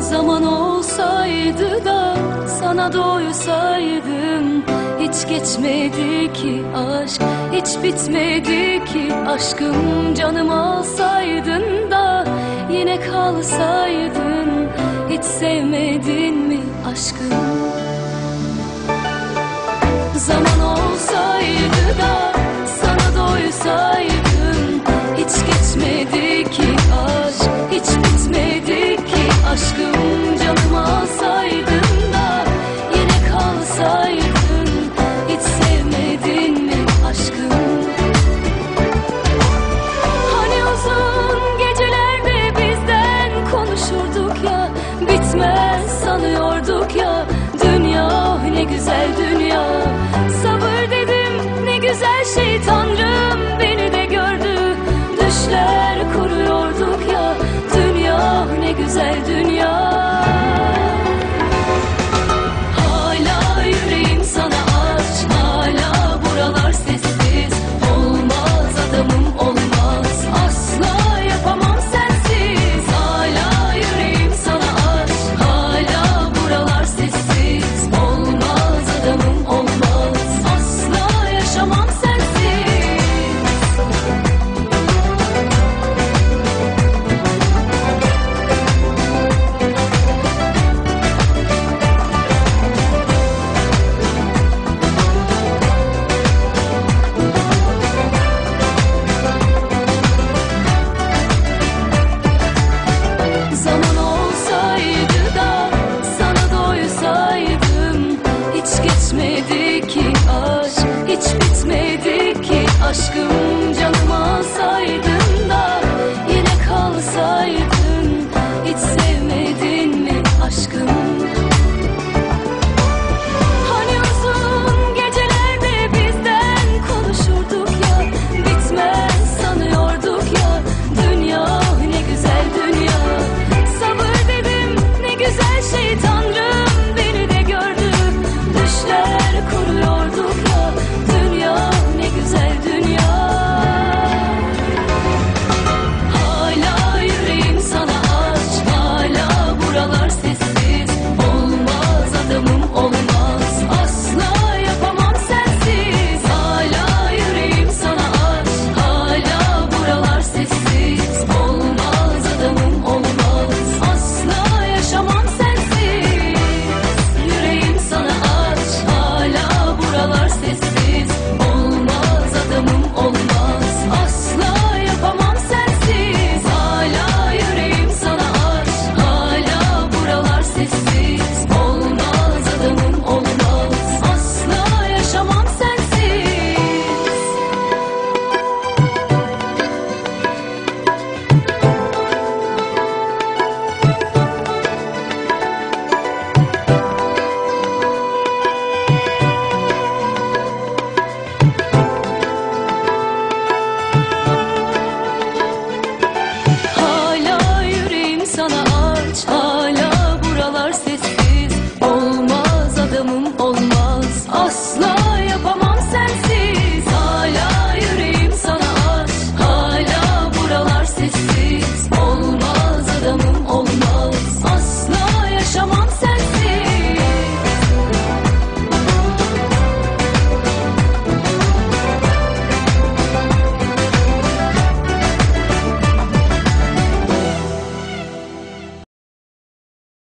Zaman olsaydı da sana doysaydım Hiç geçmedi ki aşk, hiç bitmedi ki aşkım Canım alsaydın da yine kalsaydın Hiç sevmedin mi aşkım? Zaman olsaydı da sanıyorduk ya Bitmez sanıyorduk ya. Dünya ne güzel dünya. Sabır dedim ne güzel şey Tanrı. aşkım veces.